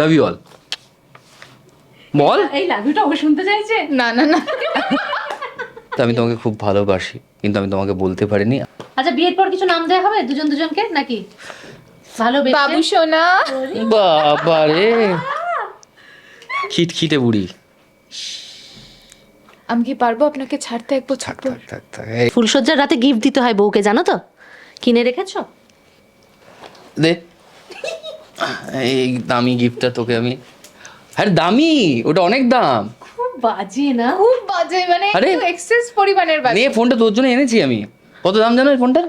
Love you all বল। এই love Yuta ও শুনতে চাইছে? না না না। তো আমি তোমাকে খুব ভালোবাসি কিন্তু আমি তোমাকে বলতে পারিনি। আচ্ছা বিয়ের পর কিছু নাম দেওয়া হবে দুজন দুজনকে নাকি? ভালো বাবু সোনা। বাবা রে খিটখিটে বুড়ি। আমি কি পারব আপনাকে ছাড়তে এক বছর ফুলসজ্জার রাতে গিফট দিতে হয় বউকে জানো তো? কিনে রেখেছো? দে। এই দামি গিফটটা তোকে আমি। আরে দামি ওটা অনেক দাম। খুব বাজে না? খুব বাজে মানে একটু এক্সেস পরিমাণের বাজে। ফোনটা তোর জন্য এনেছি আমি। কত দাম জানো এই ফোনটার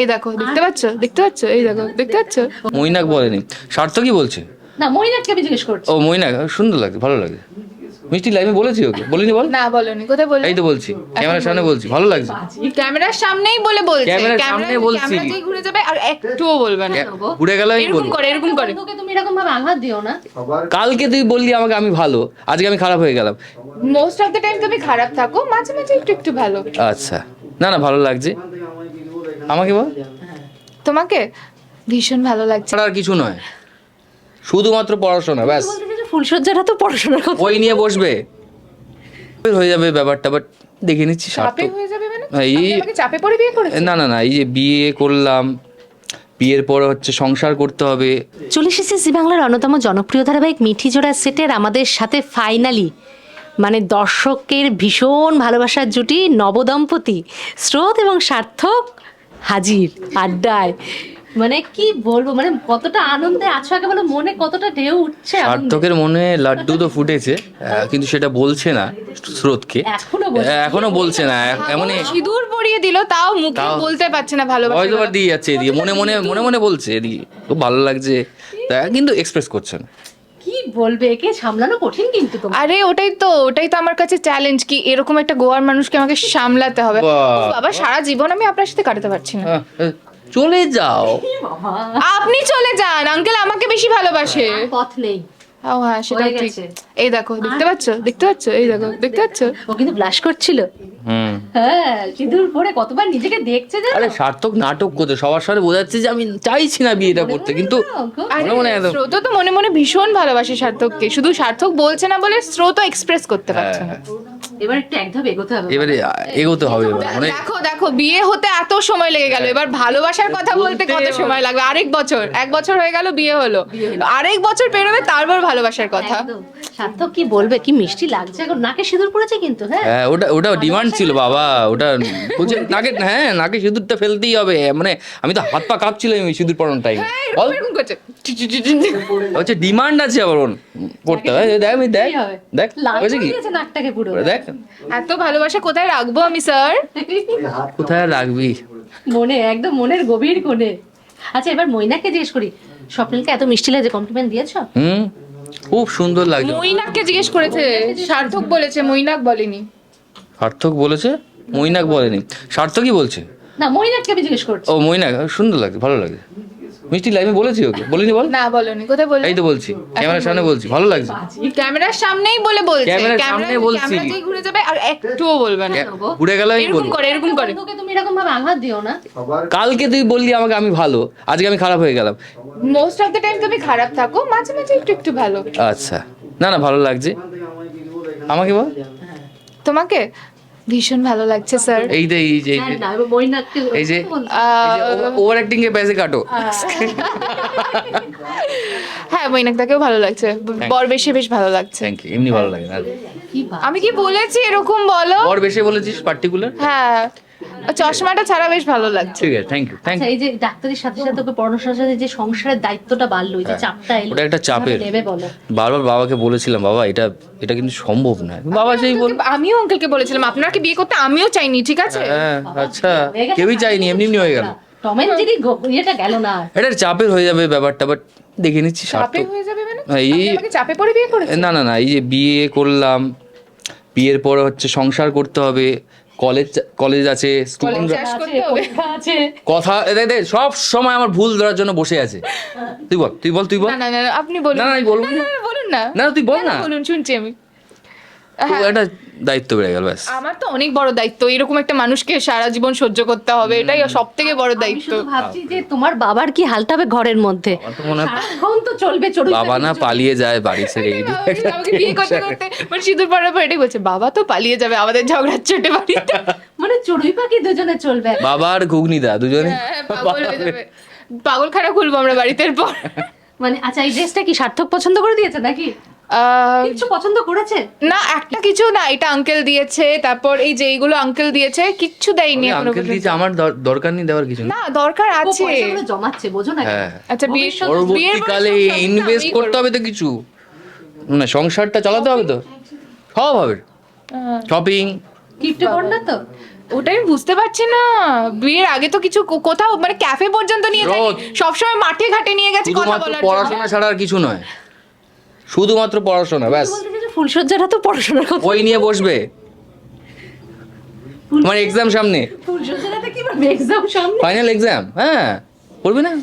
এই দেখো দেখতে পাচ্ছ? দেখতে পাচ্ছ? এই দেখো দেখতে পাচ্ছ? মৈনাক বলেনি। সার্থকই বলছে। না মইনাককে আমি জিজ্ঞেস করছি। ও মৈনাক সুন্দর লাগে ভালো লাগে। মিষ্টি লাইভে বলেছি ওকে। বলিনি বল? না বলনি। কোথায় বললি? এই তো বলছি। ক্যামেরার সামনে বলছি। ভালো লাগছে। ক্যামেরার সামনেই বলে বলছে। ক্যামেরার ক্যামেরা সামনে বলছি। ক্যামেরা দিয়ে ঘুরে যাবে আর একটুও বলবে না। ঘুরে গেল আমি এরকম করে এরকম করে। বন্ধুকে তুমি এরকম ভাবে আঘাত দিও না। কালকে তুই বললি আমাকে আমি ভালো। আজকে আমি খারাপ হয়ে গেলাম। মোস্ট অফ দ্য টাইম তুমি খারাপ থাকো। মাঝে মাঝে একটু একটু ভালো। আচ্ছা। না না ভালো লাগছে। আমাকে বল। তোমাকে? ভীষণ ভালো লাগছে। আর কিছু নয়। শুধুমাত্র পড়াশোনা ব্যাস। ফুলসজ্জাটা তো পড়াশোনার কথা। ওই নিয়ে বসবে। হয়ে যাবে ব্যাপারটা বাট দেখে নিচ্ছি চাপে হয়ে যাবে মানে? এই চাপে পড়ে বিয়ে করেছে না না না এই যে বিয়ে করলাম বিয়ের পরে হচ্ছে সংসার করতে হবে। চলে এসেছে জি বাংলার অন্যতম জনপ্রিয় ধারাবাহিক মিঠি জোড়া সেটের আমাদের সাথে ফাইনালি। মানে দর্শকের ভীষণ ভালোবাসার জুটি নবদম্পতি স্রোত এবং সার্থক হাজির আড্ডায়। মানে কি বলব মানে কতটা আনন্দে আছো একেবারে মনে কতটা ঢেউ উঠছে। সার্থকের মনে লাড্ডু তো ফুটেছে আহ, কিন্তু সেটা বলছে না স্রোতকে। এখনও বলছে। না এ- এমনই সিঁদুর পরিয়ে দিল তাও মুখে বলতে পারছে না ভালোবাসা হয়তো দিয়ে যাচ্ছে এদিকে মনে মনে মনে মনে বলছে এদিকে খুব ভালো লাগছে। কিন্তু এক্সপ্রেস করছে না। কি বলবে একে সামলানো কঠিন কিন্তু আরে ওটাই তো ওটাই তো আমার কাছে চ্যালেঞ্জ কি এরকম একটা গোয়ার মানুষকে আমাকে সামলাতে হবে। বাবা সারা জীবন আমি আপনার সাথে কাটাতে পারছি না। চলে যাও। আপনি চলে যান আঙ্কেল আমাকে বেশি ভালোবাসে। পথ নেই। ও হ্যাঁ সেটা ঠিক। এই দেখো দেখতে পাচ্ছ? দেখতে পাচ্ছ? এই দেখো দেখতে পাচ্ছ? ও কিন্তু ব্লাশ করছিল। হুম। হ্যাঁ সিঁদুর পরে কতবার নিজেকে দেখছে জানো? আরে সার্থক নাটক করতে সবার সাথে বোঝাচ্ছে যে আমি চাইছি না বিয়েটা করতে কিন্তু মনে মনে একদম স্রোত তো মনে মনে ভীষণ ভালোবাসে সার্থককে। শুধু সার্থক বলছে না বলে স্রোত এক্সপ্রেস করতে পারছে না। এবার একটু এক ধাপ এগোতে হবে এবারে এগোতে হবে এবার মানে দেখো দেখো বিয়ে হতে এত সময় লেগে গেল। এবার ভালোবাসার কথা বলতে কত সময় লাগবে? আরেক বছর এক বছর হয়ে গেল বিয়ে হলো। আরেক বছর পেরোবে তারপর ভালোবাসার কথা। সার্থক কি বলবে? কি মিষ্টি লাগছে? এখন নাকে সিঁদুর পড়েছে কিন্তু হ্যাঁ? হ্যাঁ ওটা ওটা ডিমান্ড ছিল বাবা। ওটা বলছে নাকে হ্যাঁ নাকে সিঁদুরটা ফেলতেই হবে। মানে আমি তো হাত পা কাঁপছিল আমি সিঁদুর পড়ানোর টাইম হচ্ছে ডিমান্ড আছে আবার ওর পড়তে এই দেখ আমি দেখ দেখ হয়েছে কি? নাকটাকে পুরো। দেখ। এত ভালোবাসা কোথায় রাখব আমি স্যার? কোথায় রাখবি? মনে একদম মনের গভীর কোণে। আচ্ছা এবার মইনাকে জিজ্ঞেস করি। স্বপ্নিলকে এত মিষ্টি লাগে কমপ্লিমেন্ট দিয়েছ? হুম। খুব সুন্দর লাগছে মইনাককে জিজ্ঞেস করেছে সার্থক বলেছে মইনাক বলেনি। সার্থক বলেছে? মইনাক বলেনি। সার্থকই বলছে? না মইনাককে আমি জিজ্ঞেস করছি। ও মইনাক সুন্দর লাগছে ভালো লাগছে। মিষ্টি লাইভে বলেছি ওকে। বলিনি বল? না বলেনি। কোথায় বললি? এই তো বলছি। ক্যামেরার সামনে বলছি। ভালো লাগছে। ক্যামেরার সামনেই বলে বলছে। ক্যামেরার ক্যামেরা সামনে বলছি। ক্যামেরা দিয়ে ঘুরে যাবে আর একটুও বলবে না। ঘুরে গেল আমি এরকম করে এরকম করে। বন্ধুকে তুমি এরকম ভাবে আঘাত দিও না। কালকে তুই বললি আমাকে আমি ভালো। আজকে আমি খারাপ হয়ে গেলাম। মোস্ট অফ দ্য টাইম তুমি খারাপ থাকো। মাঝে মাঝে একটু একটু ভালো। আচ্ছা। না না ভালো লাগছে। আমাকে বল। তোমাকে? ভীষণ ভালো লাগছে স্যার। এই যে এই যে এই যে। ওভার অ্যাক্টিং এর পয়সা কাটো। হ্যাঁ মৈনাকদাকেও ভালো লাগছে। বর বেশি বেশ ভালো লাগছে। থ্যাংক ইউ এমনি ভালো লাগে না। আমি কি বলেছি এরকম বলো? বর বেশি বলেছিস পার্টিকুলার হ্যাঁ। চশমাটা ছাড়া বেশ ভালো লাগছে। ঠিক আছে থ্যাংক ইউ থ্যাংক আচ্ছা এই যে ডাক্তারের সাথে সাথে ওকে পড়াশোনার সাথে যে সংসারের দায়িত্বটা বাড়লো এই যে হ্যাঁ। চাপটা এলো ওটা একটা চাপের। বারবার বাবাকে বলেছিলাম বাবা এটা এটা কিন্তু সম্ভব না। বাবা সেই বল আমিও অঙ্কেলকে বলেছিলাম আপনাকে বিয়ে করতে আমিও চাইনি ঠিক আছে? হ্যাঁ আচ্ছা। কেউই চাইনি এমনি এমনি হয়ে গেল। টম এন্ড জেরি ইয়েটা গেল না এটা চাপের হয়ে যাবে ব্যাপারটা বাট দেখে নিচ্ছি চাপে হয়ে যাবে মানে? এই চাপে পড়ে বিয়ে করেছেন? না না না এই যে বিয়ে করলাম বিয়ের পর হচ্ছে সংসার করতে হবে কলেজ কলেজ আছে কথা এ দেখ দেখ, সব সময় আমার ভুল ধরার জন্য বসে আছে। তুই বল তুই বল তুই বল। না না আপনি বলুন। না, না, বলুন না। না তুই বল না। বলুন শুনছি আমি। একটা দায়িত্ব বেড়ে গেল ব্যাস। আমার তো অনেক বড় দায়িত্ব এরকম একটা মানুষকে সারা জীবন সহ্য করতে হবে এটাই সব থেকে বড় দায়িত্ব। ভাবছি যে তোমার বাবার কি হালটা হবে ঘরের মধ্যে? তো হয় চলবে চড়ুই বাবা না পালিয়ে যায় বাড়ি ছেড়ে এই আমাকে- আমাকে বিয়ে করতে করতে মানে সিঁদুর পড়ার পর এটাই বলছে বাবা তো পালিয়ে যাবে আমাদের ঝগড়ার চোটে বাড়িতে। মানে চড়ুই পাখি দুজনে চলবে। বাবা আর ঘুগনিদা দুজনে? হ্যাঁ, পাগল হয়ে যাবে। পাগলখানা খুলবো আমরা বাড়িতে পর মানে আচ্ছা এই ড্রেসটা কি সার্থক পছন্দ করে দিয়েছে নাকি? কিছু পছন্দ করেছে? না একটা কিছু না এটা আঙ্কেল দিয়েছে তারপর এই যে এইগুলো আঙ্কেল দিয়েছে কিচ্ছু দেয়নি এখনও আঙ্কেল দিয়েছে আমার দরকার নেই দেওয়ার কিছু না। না দরকার আছে। জমাচ্ছে বোঝো না হ্যাঁ। আচ্ছা বিয়ের পরে পরবর্তীকালে ইনভেস্ট করতে হবে তো কিছু। না সংসারটা চালাতে হবে তো। সব হবে। হ্যাঁ। শপিং গিফটে পড়না তো? ওটাই আমি বুঝতে পারছি না। বিয়ের আগে তো কিছু কোথাও মানে ক্যাফে পর্যন্ত নিয়ে যায়নি সবসময় মাঠে ঘাটে নিয়ে গেছে কথা বলার পড়াশোনা ছাড়া আর কিছু নয়। শুধুমাত্র পড়াশোনা ব্যাস। ফুলসজ্জাটা তো পড়াশোনার কথা। ওই নিয়ে বসবে। আমার এক্সাম সামনে। ফুলসজ্জাটা কি এক্সাম সামনে? ফাইনাল এক্সাম হ্যাঁ। পড়বে না?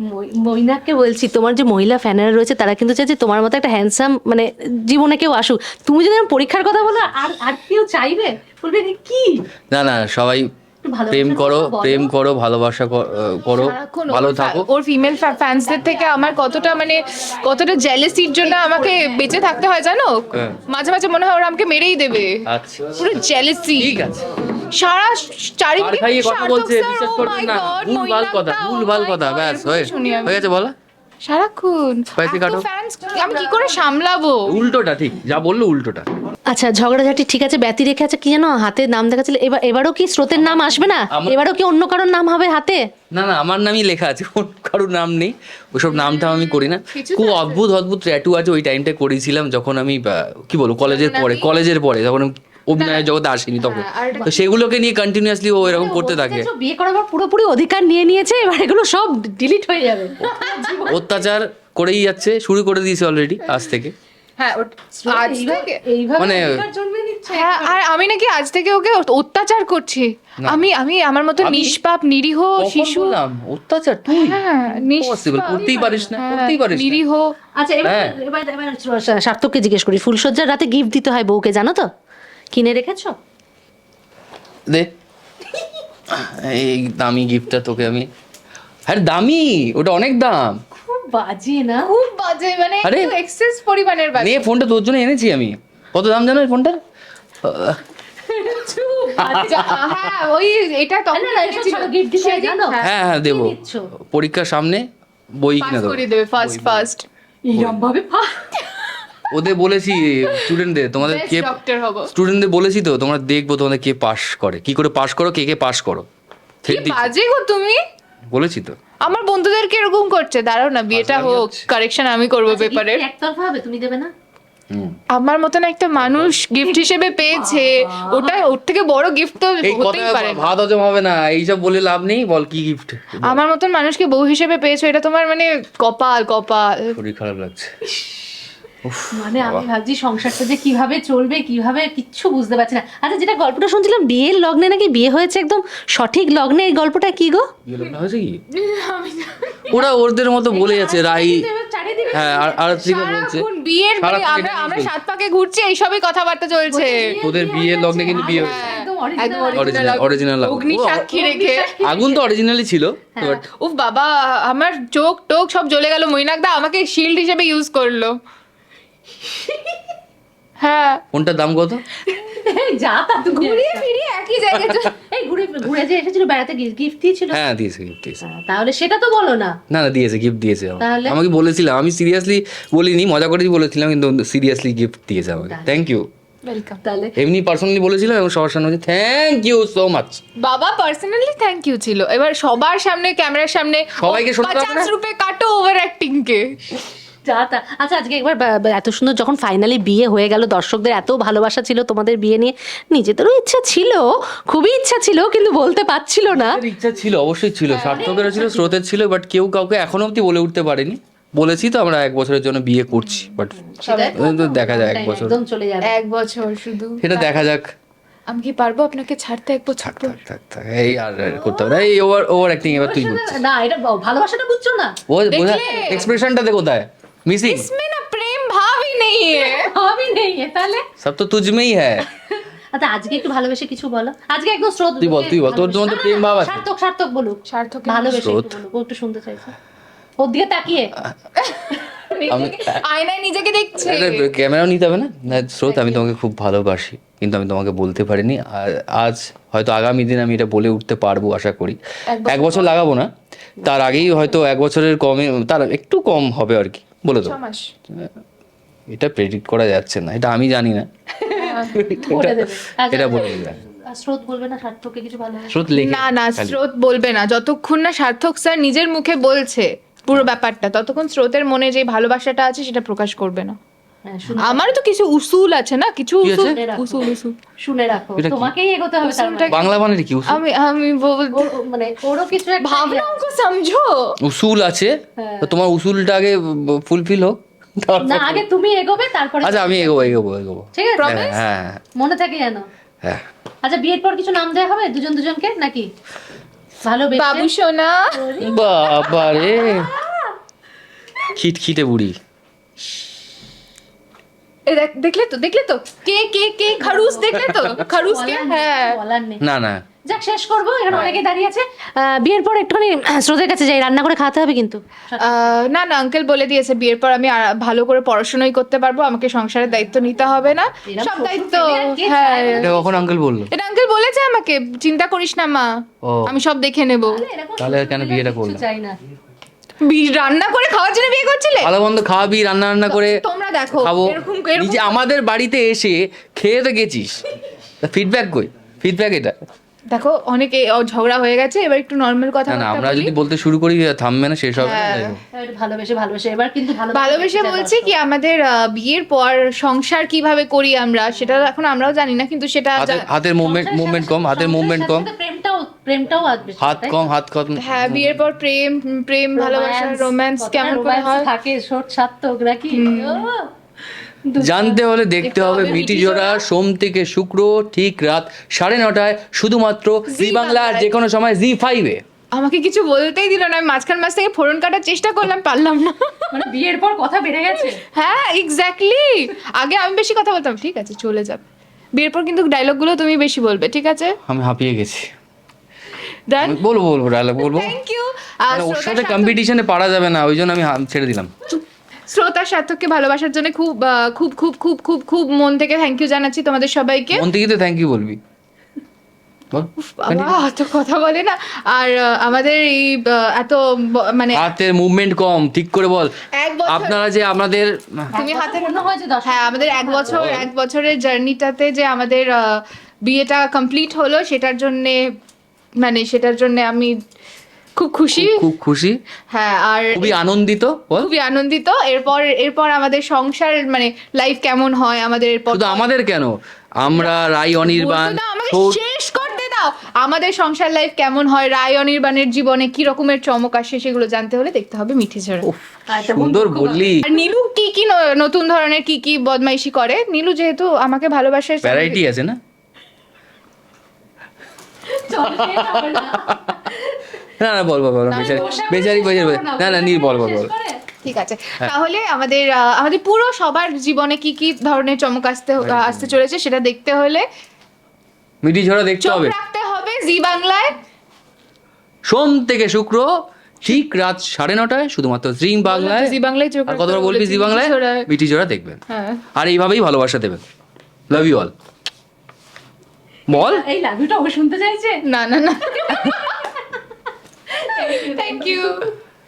মই- বলছি তোমার যে মহিলা ফ্যানেরা রয়েছে তারা কিন্তু চাইছে তোমার মতো একটা হ্যান্ডসাম মানে জীবনে কেউ আসুক। তুমি যদি পরীক্ষার কথা বলো আর আর কেউ চাইবে? বলবে কি? না না সবাই প্রেম করো প্রেম করো ভালোবাসা করো সারাক্ষণ ভালো থাকো। ওর ফিমেল ফ্যান্সদের থেকে আমার কতটা মানে কতটা জেলেসির জন্য আমাকে বেঁচে থাকতে হয় জানো? হ্যাঁ। মাঝে মাঝে মনে হয় ওরা আমাকে মেরেই দেবে। আচ্ছা। পুরো জেলেসি ঠিক আছে। সারা চারিদিকে কথা বলছে বিশ্বাস oh করবেন না। God, ভুল ভালো কথা oh ভুল ভালো কথা ব্যাস হয়ে শুনি হয়ে গেছে বলা। সারাক্ষণ। আমি কি করে সামলাবো? উল্টোটা ঠিক যা বলল উল্টোটা। আচ্ছা ঝগড়াঝাটি ঠিক আছে ব্যতি রেখে আছে কি জানো হাতে নাম দেখাচ্ছিল। এবার এবারও কি স্রোতের নাম আসবে না? এবারও কি অন্য কারোর নাম হবে হাতে? না না আমার নামই লেখা আছে কারোর নাম নেই। ওসব নামটা আমি করি না। খুব অদ্ভুত অদ্ভুত ট্যাটু আছে ওই টাইমটা করেছিলাম যখন আমি কি বলব কলেজের পরে কলেজের পরে যখন আমি অভিনয়ের জগতে আসিনি তখন। হ্যাঁ, এটা- তো সেগুলোকে নিয়ে কন্টিনিউয়াসলি ও এরকম করতে থাকে। বিয়ে করার পর পুরোপুরি অধিকার নিয়ে নিয়েছে এবার এগুলো সব ডিলিট হয়ে যাবে। অত্যাচার করেই যাচ্ছে শুরু করে দিয়েছে অলরেডি আজ থেকে। হ্যাঁ আজ থেকে মানে- হ্যাঁ আর আমি নাকি আজ থেকে ওকে অত্যাচার করছি। আমি আমি আমার মতো নিষ্পাপ নিরীহ শিশু অত্যাচার? তুই? হ্যাঁ পসিবল করতেই পারিস না হ্যাঁ, করতেই পারিস নিরীহ। আচ্ছা এবার হ্যাঁ। সার্থককে জিজ্ঞেস করি। ফুলসজ্জার রাতে গিফট দিতে হয় বউকে জানো তো? কিনে রেখেছো? দে। এই দামি গিফটটা তোকে আমি আরে দামি ওটা অনেক দাম। বাজে না? খুব বাজে মানে আরে। একটু এক্সেস পরিমাণের বাজে। নিয়ে ফোনটা তোর জন্য এনেছি আমি। কত দাম জানো এই ফোনটার? আচ্ছা, হ্যাঁ ওই এটা তখন হয়, জানো? হ্যাঁ, দেবো। পরীক্ষার সামনে বই কিনে দেবো। করে দেবে ফার্স্ট ফার্স্ট ভাবে ওদের বলেছি স্টুডেন্টদের তোমাদের কে স্টুডেন্টদের বলেছি তো তোমরা দেখব তোমাদের কে পাস করে। কি করে পাস করো কে কে পাস করো? বাজে গো তুমি? বলেছি তো। আমার বন্ধুদেরকে এরকম করছে দাঁড়াও না বিয়েটা হোক কারেকশন আমি করব পেপারে একতরফা হবে তুমি দেবে না? আমার মতন একটা মানুষ গিফট হিসেবে পেয়েছে ওটা ওর থেকে বড় গিফট তো হতেই পারে ভাত হজম হবে না এইসব বলে লাভ নেই বল কি গিফট আমার মতন মানুষকে বউ হিসেবে পেয়েছ এটা তোমার মানে কপাল কপাল। শরীর খারাপ লাগছে। মানে আমি ভাবছি সংসারটা যে কীভাবে চলবে কীভাবে কিচ্ছু বুঝতে পারছি না। আচ্ছা যেটা গল্পটা শুনছিলাম বিয়ের লগ্নে নাকি বিয়ে হয়েছে একদম সঠিক লগ্নে? এই গল্পটা কি গো? বিয়ে লগ্ন হয়েছে কি? ওরা ওদের মতো বলে যাচ্ছে রাই হ্যাঁ আর আর বলছে বিয়ের মানে আমরা আমরা সাত পাকে ঘুরছি এইসবই কথাবার্তা চলছে। তোদের বিয়ের লগ্নে কিন্তু বিয়ে হয়েছে। অগ্নি সাক্ষী রেখে। আগুন তো অরিজিনালি ছিল উফ বাবা আমার চোখ টোক সব জ্বলে গেল মৈনাকদা আমাকে শিল্ড হিসেবে ইউজ করল। হ্যাঁ। কোনটার দাম কত? যা তা তুই ঘুরিয়ে ফিরিয়ে একই জায়গায় এই ঘুরে ঘুরে যে এসেছিল বেড়াতে গিফট দিয়েছিল। হ্যাঁ দিয়েছে গিফট দিয়েছে। তাহলে সেটা তো বলো না। না না দিয়েছে গিফট দিয়েছে। তাহলে? আমাকে বলেছিলাম আমি সিরিয়াসলি বলিনি মজা করেই বলেছিলাম কিন্তু সিরিয়াসলি গিফট দিয়েছে আমাকে। থ্যাংক ইউ ওয়েলকাম তাহলে এমনি পার্সোনালি বলেছিলাম এবং সবার সামনে থ্যাংক ইউ সো মাচ বাবা পার্সোনালি থ্যাংক ইউ ছিল। এবার সবার সামনে ক্যামেরার সামনে সবাইকে রুপে কাটো ওভার অ্যাক্টিং কে যা তা। আচ্ছা আজকে একবার এত সুন্দর যখন ফাইনালি বিয়ে হয়ে গেল দর্শকদের এত ভালোবাসা ছিল তোমাদের বিয়ে নিয়ে নিজেদেরও ইচ্ছা ছিল খুবই ইচ্ছা ছিল কিন্তু বলতে পারছিল না। ইচ্ছা ছিল অবশ্যই ছিল সার্থকেরও ছিল স্রোতের ছিল বাট কেউ কাউকে এখনও অব্দি বলে উঠতে পারেনি। বলেছি তো আমরা এক বছরের জন্য বিয়ে করছি বাট দেখা যাক এক বছর। একদম চলে যাবে। এক বছর শুধু। সেটা দেখা যাক। আমি কি পারব আপনাকে ছাড়তে এক বছর থাক? থাক থাক এই আর করতে হবে এই ওভার ওভার অ্যাক্টিং এবার তুই না এটা ভালোবাসাটা বুঝছ না। ও এক্সপ্রেশনটা দে কোথায়? মিসিং इसमें ना प्रेम भाव ही नहीं है আমি নেই এ, তাহলে सब तो तुझ में ही है আচ্ছা আজকে একটু ভালোবেসে কিছু বলো আজকে একদম স্রোত তুই বল, তুই বল, তোর মধ্যে প্রেম ভাব আছে? সার্থক সার্থক বলুক সার্থক ভালোবেসে স্রোত। একটু বলুক ও একটু শুনতে চাইছে ওর দিকে তাকিয়ে আয়নায় নিজেকে দেখছে ক্যামেরাও নিতে হবে না না স্রোত আমি তোমাকে খুব ভালোবাসি কিন্তু আমি তোমাকে বলতে পারিনি আর আজ হয়তো আগামী দিন আমি এটা বলে উঠতে পারবো আশা করি এক এক বছর লাগাবো না তার আগেই হয়তো এক বছরের কমে তার একটু কম হবে আর কি বলে দেবো। এটা প্রেডিক্ট করা যাচ্ছে না এটা আমি জানি না। দেবে। আচ্ছা, এটা বলে দেবে স্রোত বলবে না সার্থককে কিছু ভালো স্রোত লেখে না না স্রোত বলবে না। যতক্ষণ না সার্থক স্যার নিজের মুখে বলছে পুরো ব্যাপারটা ততক্ষণ স্রোতের মনে যে ভালোবাসাটা আছে সেটা প্রকাশ করবে না। হ্যাঁ, আমার তো কিছু উসুল আছে না? কিছু উসুল? উসুল উসুল। শুনে রাখো। তোমাকেই এগোতে হবে তার মানে। বাংলা মানে কি? উসুল? আমি আমি মানে ওরও কিছু একটা ভাবনা অঙ্ক সমঝো। উসুল আছে হ্যাঁ। তো তোমার উসুলটা আগে ফুলফিল হোক। না আগে তুমি এগোবে তারপরে আচ্ছা আমি এগোবো এগোবো এগোবো। ঠিক আছে? হ্যাঁ হ্যাঁ মনে থাকে যেন। হ্যাঁ। আচ্ছা বিয়ের পর কিছু নাম দেওয়া হবে? দুজন দুজনকে নাকি? ভালো বাবু সোনা। বাবা রে খিটখিটে বুড়ি। এ দেখ- দেখলে তো দেখলে তো? কে কে কে? খারুস দেখলে তো? খারুস কে? হ্যাঁ। না না। যাক শেষ করব। এখানে অনেকে দাঁড়িয়ে আছে। বিয়ের পর একটুখানি আহ, স্রোতের কাছে যাই। রান্না করে খাওয়াতে হবে কিন্তু। আহ, না না আঙ্কেল বলে দিয়েছে বিয়ের পর আমি ভালো করে পড়াশোনাই করতে পারব। আমাকে সংসারের দায়িত্ব নিতে হবে না। সব দায়িত্ব। হ্যাঁ। কখন আঙ্কেল বলল? এটা আঙ্কেল বলেছে আমাকে। চিন্তা করিস না মা। আমি সব দেখে নেব। তাহলে কেন বিয়েটা করলাম চাই না। রান্না করে খাওয়ার জন্য বিয়ে করছিলে? ভালো মন্দ খাওয়াবি রান্না রান্না করে তোমরা দেখো খাব। এরকম নিজে আমাদের বাড়িতে এসে খেয়ে তো গেছিস। ফিডব্যাক কই? ফিডব্যাক এটা। দেখো অনেকে ঝগড়া হয়ে গেছে এবার একটু নর্মাল কথা না আমরা যদি বলতে শুরু করি থামবে না শেষ হবে হ্যাঁ। একটু ভালোবেসে ভালোবেসে। এবার কিন্তু ভালোবেসে বলছি কি আমাদের বিয়ের পর সংসার কীভাবে করি আমরা সেটা এখন আমরাও জানি না কিন্তু সেটা হাতের মুভমেন্ট মুভমেন্ট কম হাতের মুভমেন্ট কম। প্রেমটাও প্রেমটাও আসবে হাত কম হাত কম। হ্যাঁ বিয়ের পর প্রেম প্রেম ভালোবাসা রোম্যান্স কেমন করে হয়? থাকে শর্ট সার্থক নাকি? জানতে হলে দেখতে হবে মিটি জোড়া সোম থেকে শুক্র ঠিক রাত সাড়ে নটায় শুধুমাত্র জি বাংলা যে কোনো সময় জি ফাইভে আমাকে কিছু বলতেই দিল না আমি মাঝখান মাঝ থেকে ফোরন কাটার চেষ্টা করলাম পারলাম না। মানে বিয়ের পর কথা বেড়ে গেছে? হ্যাঁ এক্স্যাক্টলি আগে আমি বেশি কথা বলতাম ঠিক আছে চলে যাবে। বিয়ের পর কিন্তু ডায়লগগুলো তুমি বেশি বলবে ঠিক আছে? আমি হাঁপিয়ে গেছি। আমি বলব বলব ডায়লগ বলব। থ্যাংক ইউ মানে ওর সাথে কম্পিটিশনে পারা যাবে না ওই জন্য আমি ছেড়ে দিলাম। শ্রোতা সার্থককে ভালোবাসার জন্য খুব আহ, খুব খুব খুব খুব খুব মন থেকে থ্যাংক ইউ জানাচ্ছি তোমাদের সবাইকে। মন থেকে তো থ্যাংক ইউ বলবি। বল। এত কথা বলে না। আর আমাদের এই এত মানে হাতের মুভমেন্ট কম ঠিক করে বল। এক আপনারা যে আমাদের তুমি হাতে পূর্ণ হয়েছে দশ হ্যাঁ আমাদের এক বছর এক বছরের জার্নিটাতে যে আমাদের বিয়েটা কমপ্লিট হলো সেটার জন্য মানে সেটার জন্য আমি খুব খুশি। খুব খুশি। হ্যাঁ আর খুবই আনন্দিত খুবই আনন্দিত। এরপর এরপর আমাদের সংসার মানে লাইফ কেমন হয় আমাদের এরপর শুধু আমাদের কেন? আমরা রাই অনির্বাণ শেষ করতে দাও। আমাদের সংসার লাইফ কেমন হয় রায় অনির্বাণের জীবনে কি রকমের চমক আসে সেগুলো জানতে হলে দেখতে হবে মিঠি ঝরা উফ, সুন্দর বললি। আর নীলু কি কি নতুন ধরনের কি কি বদমাইশি করে? নীলু যেহেতু আমাকে ভালোবাসে ভ্যারাইটি আছে না? না না বল বল বল বেচারি বেচারি। না না নীল বল বল বল। ঠিক আছে। তাহলে আমাদের আমাদের পুরো সবার জীবনে কি কি ধরনের চমক আসতে আসতে চলেছে সেটা দেখতে হলে মিটি ঝড়া দেখতে হবে। রাখতে হবে জি বাংলায়। সোম থেকে শুক্র ঠিক রাত সাড়ে নটায় শুধুমাত্র জি বাংলায়। জি বাংলায় চোখ আর কতবার বলবি জি বাংলায়। মিটি জোড়া দেখবেন। হ্যাঁ। আর এইভাবেই ভালোবাসা দেবেন। লাভ ইউ অল বল। এই লাভ ইউটা ও শুনতে চাইছে? না না না। Thank you